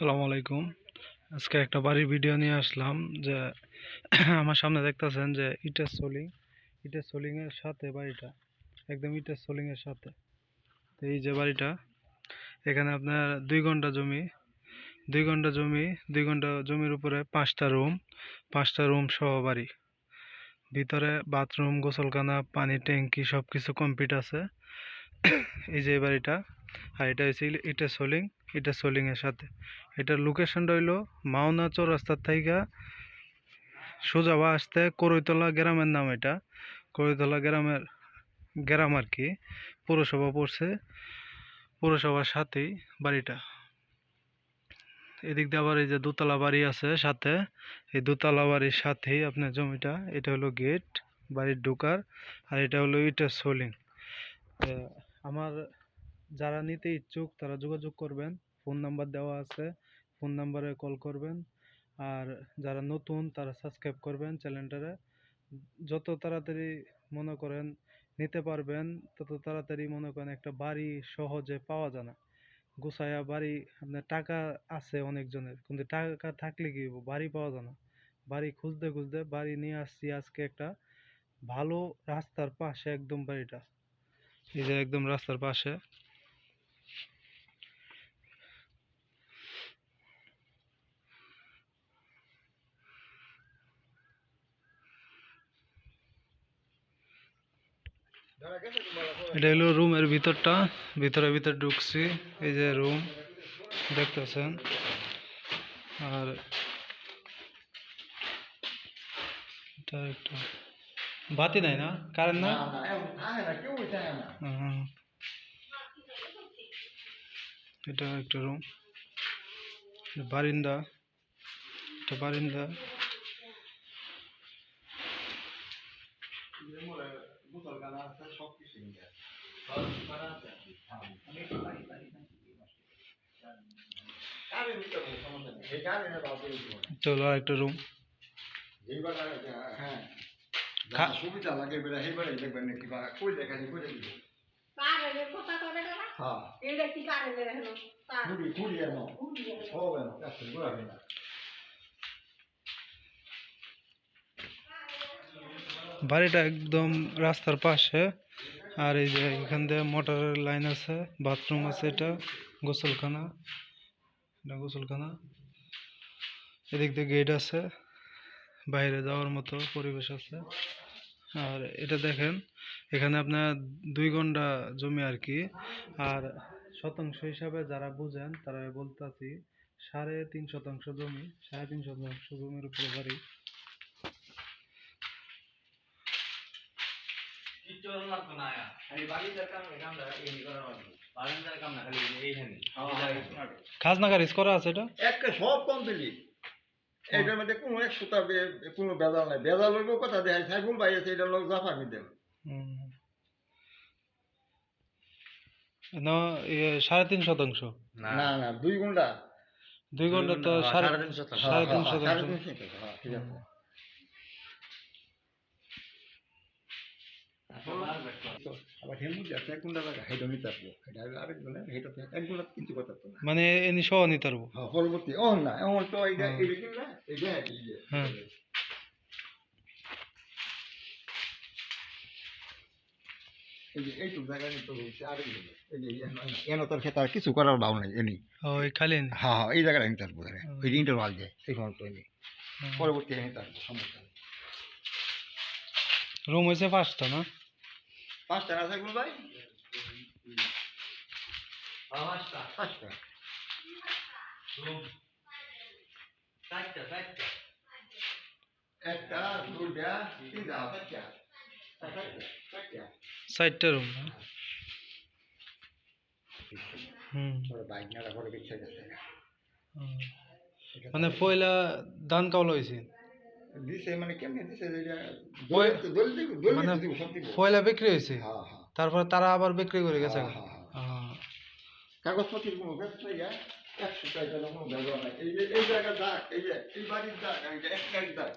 আসসালামু আলাইকুম। আজকে একটা বাড়ির ভিডিও নিয়ে আসলাম যে আমার সামনে দেখতেছেন যে ইটের সোলিং ইটের সোলিং এর সাথে বাড়িটা, একদম ইটের সোলিং এর সাথে। তো এই যে বাড়িটা, এখানে আপনার দুই ঘণ্টা জমি, দুই ঘণ্টা জমি, দুই ঘণ্টা জমির উপরে পাঁচটা রুম পাঁচটা রুম সহ বাড়ি। ভিতরে বাথরুম, গোসলখানা, পানি, ট্যাঙ্কি সব কিছু কমপ্লিট আছে। এই যে বাড়িটা আর এটা হচ্ছে ইটের সোলিং, এটা সোলিং এর সাথে। এটার লোকেশনটা হইল মাওনা চৌরাস্তার থেকে সোজা বা আসতে করইতলা গ্রামের নাম এটা। করইতলা গ্রামের গ্রাম আর কি, পৌরসভা পড়ছে, পৌরসভার সাথেই বাড়িটা। এদিক দিয়ে আবার এই যে দোতলা বাড়ি আছে সাথে, এই দোতলা বাড়ির সাথেই আপনার জমিটা, এটা হলো গেট বাড়ির ঢোকার, আর এটা হলো ইটের সোলিং। আমার যারা নিতে ইচ্ছুক তারা যোগাযোগ করবেন। ফোন নাম্বার দেওয়া আছে, ফোন নাম্বারে কল করবেন। আর যারা নতুন তারা সাবস্ক্রাইব করবেন চ্যানেলটারে। যত তাড়াতাড়ি মনে করেন নিতে পারবেন, তত তাড়াতাড়ি মনে করেন একটা বাড়ি সহজে পাওয়া যায় না। গুছায়া বাড়ি, আপনার টাকা আছে অনেকজনের, কিন্তু টাকা থাকলে কি বাড়ি পাওয়া যায় না। বাড়ি খুঁজতে খুঁজতে বাড়ি নিয়ে আসছি আজকে একটা ভালো রাস্তার পাশে একদম বাড়িটা। এই যে একদম রাস্তার পাশে। এটা হলো রুমের ভিতরটা। ভিতরে ভিতরে ঢুকছি। এই যে রুম দেখতেছেন? আর এটা একটা বাতি নাই না? কারেন্ট না হুম। এটা একটা রুম বারিন্দা। এটা বারিন্দা। হলো একটা রুম। খা- সুবিধা লাগে বেড়া সেইবারে দেখবেন নাকি বা কই দেখা যায় কই দেখি কারেন্টের কথা করে না হ্যাঁ। এনো সব এনো কাছে গোড়া না বাড়িটা একদম রাস্তার পাশে। আর এই যে এখান দিয়ে মোটরের লাইন আছে, বাথরুম আছে এটা, গোসলখানা। এটা গোসলখানা। এদিক দিয়ে গেট আছে, বাইরে যাওয়ার মতো পরিবেশ আছে। আর এটা দেখেন, এখানে আপনার দুই ঘণ্টা জমি আর কি। আর শতাংশ হিসাবে যারা বুঝেন, তারা বলতেছি সাড়ে তিন শতাংশ জমি, সাড়ে তিন শতাংশ জমির উপরে বাড়ি। খাজনা খারিজ করা আছে এটা? একটা সব কমপ্লিট। এটার মধ্যে কোনো এক সুতা কোনো বেজাল নাই। হইব কথা দেখায় সাইফুল ভাই আছে এটা লোক জাফা সাড়ে তিন শতাংশ? না। না দুই ঘণ্টা দুই ঘণ্টা তো সাড়ে সাড়ে তিন হ্যাঁ, সাড়ে শতাংশ। তিন শতাংশ, হ্যাঁ, ঠিক আছে। আবার যে আছে এক নিতে এটা এক কিছু কথা তো না। মানে এনি সহ নিতে পারব? হ্যাঁ পরবর্তী ও না এমন তো এইটা হ্যাঁ। না এইটা যে হ্যাঁ। যে যে তোর কিছু করার ভাব নাই এনি। খালি? হ্যাঁ হ্যাঁ এই জায়গাটা আসব হুম। ওই মাল যায় সেই সময় তো এনে। পরবর্তী আসব সমস্যা রুম হয়েছে পাঁচটা না? পাঁচটা আছে গুলো ভাই পাঁচটা। একটা দুইটা তিনটা চারটা। চারটা। চারটা চারটা রুম না করে বিচ্ছে মানে পয়লা ধান কাওলা হয়েছে? দিছে মানে কেমনে দিছে মানে পয়লা বিক্রি হয়েছে? হ্যাঁ হ্যাঁ। তারপরে তারা আবার বিক্রি করে গেছে? হ্যাঁ, কাগজপত্রের কোনো ব্যবসায়ী একশো টাকা কোনো ব্যবহার নাই। এই যে এই জায়গা দাগ এই যে এই বাড়ির দাগ আর এই যে এক দাগ।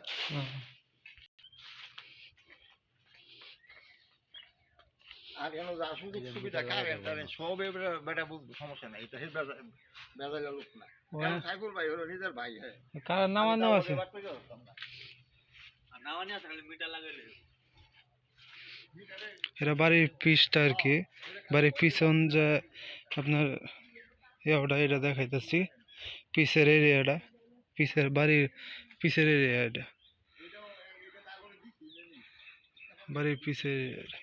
আর এন যা সুযোগ সুবিধা কারেন্ট টারেন্ট সব এবারে বেটা বুঝব সমস্যা নাই এটা হে বেজাইলা লোক না। ওয়া- সাইকুল ভাই হলো নিজের ভাই হ্যাঁ। কার নামানো আছে। এটা বাড়ির পিসটা আর কি। বাড়ির পিছন যে আপনার ইয়েটা এটা দেখাইতেছি। পিসের এরিয়াটা পিসের বাড়ির পিসের এরিয়া এটা। বাড়ির পিসের area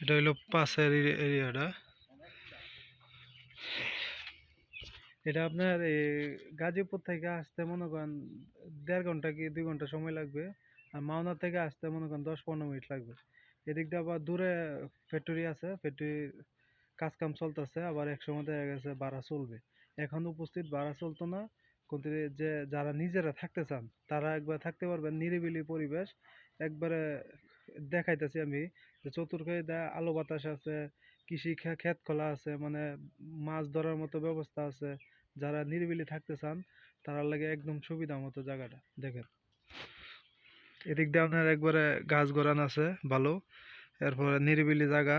এটা হইল পাশের এরিয়াটা। এটা আপনার গাজীপুর থেকে আসতে মনে করেন দেড় ঘণ্টা কি দুই ঘণ্টা সময় লাগবে, আর মাওনা থেকে আসতে মনে করেন দশ পনেরো মিনিট লাগবে। এদিকটা আবার দূরে ফ্যাক্টরি আছে ফ্যাক্টরির কাজ কাম চলতেছে, আবার এক সময় দেখা গেছে ভাড়া চলবে। এখন উপস্থিত ভাড়া চলতো না, কিন্তু যে যারা নিজেরা থাকতে চান, তারা একবার থাকতে পারবেন নিরিবিলি পরিবেশ, একবারে দেখাইতেছি আমি যে চতুর্থে আলো বাতাস আছে, কৃষি ক্ষেত খোলা আছে মানে মাছ ধরার মতো ব্যবস্থা আছে, যারা নিরিবিলি থাকতে চান তারা লাগে একদম সুবিধা মতো জায়গাটা, দেখেন। এদিক দিয়ে আপনার একবারে গাছ গড়ান আছে, ভালো। এরপরে নিরিবিলি জায়গা,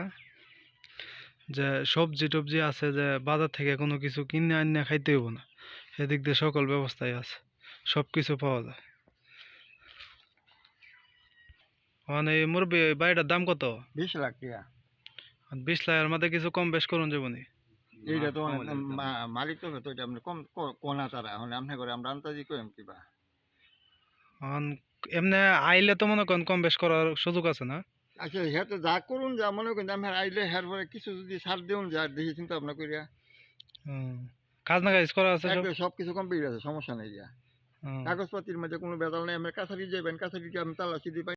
যে সবজি টবজি আছে, যে বাজার থেকে কোনো কিছু কিনে আনিয়ে খাইতে হইব না। এদিক দিয়ে সকল ব্যবস্থাই আছে সব কিছু পাওয়া যায়। মানে মুরব্বী বাড়িটার দাম কত? বিশ লাখ টাকা। বিশ লাখের মধ্যে কিছু কম বেশ করুন যাবনি এইটা তো মালিক তো তো এটা আপনি কম কোনা তারা। এখন আপনি করে আমরা আন্তাজি করেন কিবা এমনি আইলে তো মনে করেন কম বেশ করার সুযোগ আছে না? আচ্ছা হ্যাঁ তো যা করুন যা মনে করেন আমি আইলে হ্যার পরে কিছু যদি ছাড় দেউন যা দেখি চিন্তা ভাবনা করিয়া হুম। কাজ করা আছে সব? কিছু কমপ্লিট আছে সমস্যা নেই যা। কাগজপাতির মধ্যে কোনো বেদাল নেই আমি কাছারি যাবেন কাছারিকে আমি তালাশি দিয়ে পাই